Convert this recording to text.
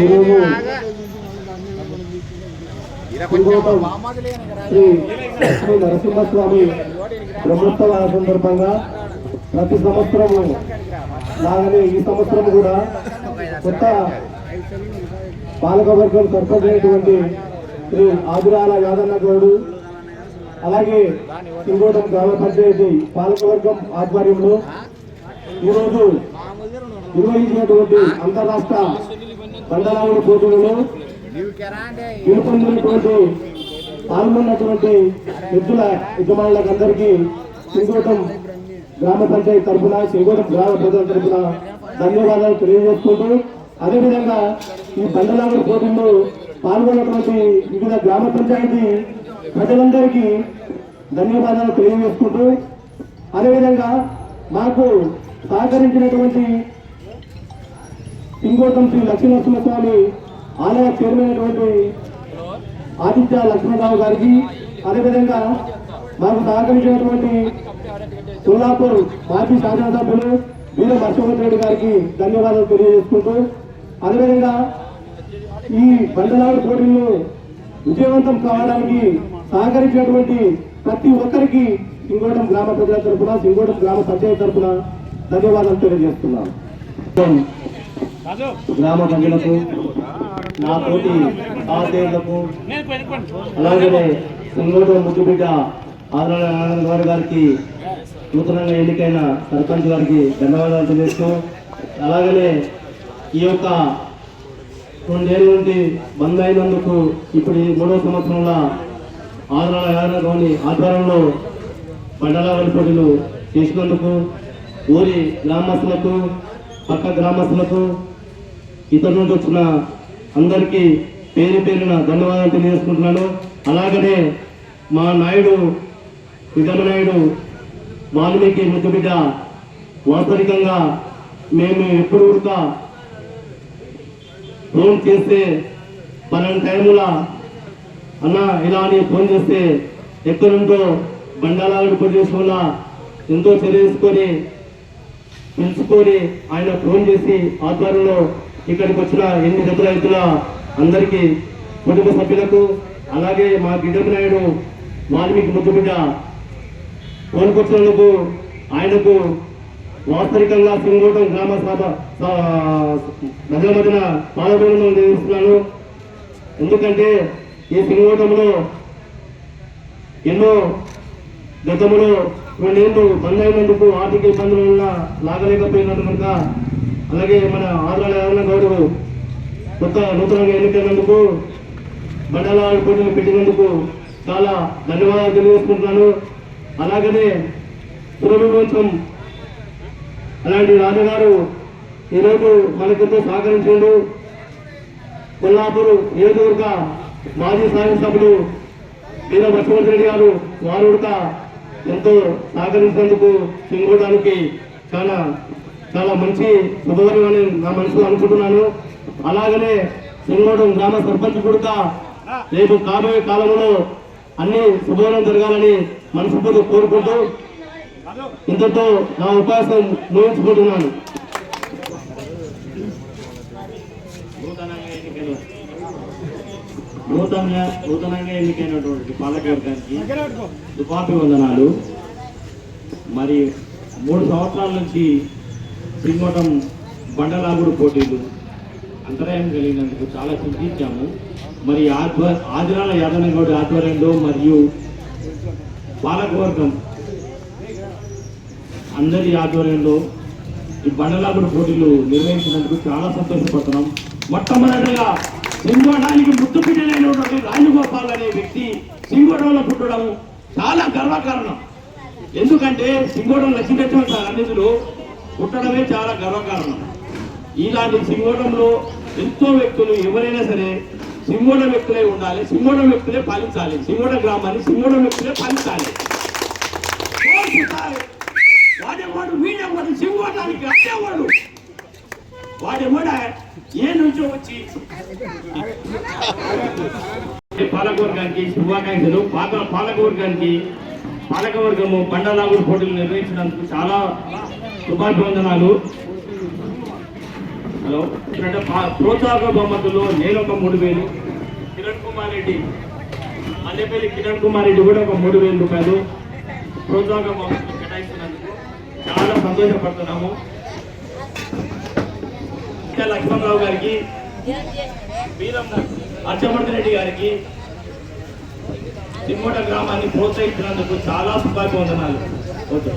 ఈరోజు శ్రీ నరసింహస్వామి బ్రహ్మోత్సవ సందర్భంగా ప్రతి సంవత్సరము లాగానే ఈ సంవత్సరం కూడా కొత్త పాలకవర్గం సర్పంచ్ శ్రీ ఆదిరాల యాదన్న గౌడు అలాగే సింగోటం గ్రామ పంచాయతీ పాలకవర్గం ఆధ్వర్యంలో ఈరోజు నిర్వహించినటువంటి అంతరాష్ట్ర బండలాగుడు పోటీలలో గెలుపొందినటువంటి పాల్గొన్నటువంటి ఎద్దుల యజమానులకు అందరికీ సింగోటం గ్రామ పంచాయతీ తరఫున సింగోటం గ్రామ ప్రజల తరఫున ధన్యవాదాలు తెలియజేసుకుంటూ అదేవిధంగా ఈ బండలాగుడు పోటీల్లో పాల్గొన్నటువంటి వివిధ గ్రామ పంచాయతీ ప్రజలందరికీ ధన్యవాదాలు తెలియజేసుకుంటూ అదేవిధంగా మాకు సహకరించినటువంటి సింగోటం శ్రీ లక్ష్మీనరసింహస్వామి ఆలయ చైర్మన్ అయినటువంటి ఆదిత్య లక్ష్మణరావు గారికి అదేవిధంగా మాకు సహకరించినటువంటి సోలాపూర్ మాజీ శాసనసభ్యులు వీర హర్షవర్ధన్ రెడ్డి గారికి ధన్యవాదాలు తెలియజేసుకుంటూ అదేవిధంగా ఈ బండలాడు పోటీలను విజయవంతం కావడానికి సహకరించినటువంటి ప్రతి ఒక్కరికి సింగోటం గ్రామ ప్రజల తరపున సింగోటం గ్రామ పంచాయతీ తరపున ధన్యవాదాలు తెలియజేస్తున్నాను గ్రామ ప్రజలకు నా తోటి సహదేవులకు అలాగే సింగోటం ముద్దుబిడ్డ ఆదరణ ఆనంద్ గౌడ్ గారికి నూతనంగా ఎన్నికైన సర్పంచ్ గారికి ధన్యవాదాలు తెలియజేస్తూ అలాగనే ఈ యొక్క రెండేళ్ళ నుండి బంద్ అయినందుకు ఇప్పుడు ఈ మూడవ సంవత్సరంలో ఆదరణ ఆనంద్ గౌని ఆధ్వర్యంలో బండల పోటీలు చేసినందుకు ఊరి గ్రామస్తులకు పక్క గ్రామస్తులకు ఇతర వచ్చిన అందరికీ పేరు పేరున ధన్యవాదాలు తెలియజేసుకుంటున్నాను. అలాగనే మా నాయుడు విధమనాయుడు వాల్మీకి ముద్దుబిడ్డ వాస్తవికంగా మేము ఎప్పుడు కూడా ఫోన్ చేస్తే పలానా టైములా అన్న ఇలా అని ఫోన్ చేస్తే ఎక్కడి నుంచో బండాలాగడి ప్రదేశం ఎంతో చర్య తీసుకొని పిలుచుకొని ఆయన ఫోన్ చేసి ఆధ్వర్యంలో ఇక్కడికి వచ్చిన ఎన్ని దగ్గర రైతుల అందరికీ కుటుంబ సభ్యులకు అలాగే మా గిడ్డపు నాయుడు వాల్మీకి ముద్దుబిడ్డ కోలుకొచ్చినందుకు ఆయనకు వాస్తవికంగా సింగోటం గ్రామ సభ ప్రజల మధ్యన పాదభివందనం నిర్వహిస్తున్నాను. ఎందుకంటే ఈ సింగోటంలో ఎన్నో గతంలో రెండేళ్ళు బంద్ అయినందుకు ఆర్థిక ఇబ్బందుల వల్ల లాగలేకపోయినట్టు కనుక అలాగే మన ఆంధ్ర యాదన కొత్త నూతనంగా ఎన్నికైనందుకు మండల పోటీలు పెట్టినందుకు చాలా ధన్యవాదాలు తెలియజేసుకుంటున్నాను. అలాగనే పురవిమోచం అలాంటి రాజుగారు ఈరోజు మనకెంతో సహకరించండు. కొల్లాపూర్ నియోజకవర్గ మాజీ శాసనసభ్యులు వీర లక్ష్మణ్ రెడ్డి గారు వారు ఎంతో సహకరించినందుకు సింగోడానికి చాలా చాలా మంచి శుభవరం అని నా మనసులో అనుకుంటున్నాను. అలాగనే సింగోడం గ్రామ సర్పంచ్ కూడా రేపు కాబోయే కాలంలో అన్ని శుభవరం జరగాలని మనస్ఫూర్తిగా కోరుకుంటూ ఇంతతో నా ఉపాసం ముగించుకుంటున్నాను. నూతనంగా నూతనంగా ఎన్నికైనటువంటి పాలకవర్గానికి దుపాపి వందనాలు మరి మూడు సంవత్సరాల నుంచి సింగోటం బండలాగుడు పోటీలు అంతరాయం కలిగినందుకు చాలా చింతించాము. మరి ఆధ్వ ఆదిరాల యాదనగౌడి ఆధ్వర్యంలో మరియు పాలకవర్గం అందరి ఆధ్వర్యంలో ఈ బండలాగుడు పోటీలు నిర్వహించినందుకు చాలా సంతోషపడుతున్నాం. మొట్టమొదటిగా సింగోడానికి ముద్దు పిల్లలైనటువంటి రాజగోపాల్ అనే వ్యక్తి సింగోటంలో పుట్టడం చాలా గర్వకారణం. ఎందుకంటే సింగోడం సార్ సన్నిధిలో పుట్టడమే చాలా గర్వకారణం. ఇలాంటి సింగోడంలో ఎంతో వ్యక్తులు ఎవరైనా సరే సింగోడ వ్యక్తులే ఉండాలి సింగోడ వ్యక్తులే పాలించాలి సింగోడ గ్రామాన్ని సింగోడ వ్యక్తులే పాలించాలి. వాడేవాడు వీడేవాడు సింగోటానికి అడ్డేవాడు వాడేవాడ? ఏ నుంచో వచ్చి? పాలకవర్గానికి శుభాకాంక్షలు పాత పాలకవర్గానికి పాలకవర్గము బండలాగుడు పోటీలు నిర్వహించినందుకు చాలా శుభాభివందనాలు. హలో. ఇప్పుడంటే పా- ప్రోత్సాహక బహుమతులు నేను ఒక మూడు వేలు కిరణ్ కుమార్ రెడ్డి మల్లెపల్లి కిరణ్ కుమార్ రెడ్డి కూడా ఒక మూడు వేల రూపాయలు ప్రోత్సాహక బహుమతులు కేటాయిస్తున్నందుకు చాలా సంతోషపడుతున్నాము. లక్ష్మణరావు గారికి వీరం హర్షవర్ధన్ రెడ్డి గారికి తిమ్మట గ్రామాన్ని ప్రోత్సహించినందుకు చాలా శుభాభివందనాలు. ఓకే.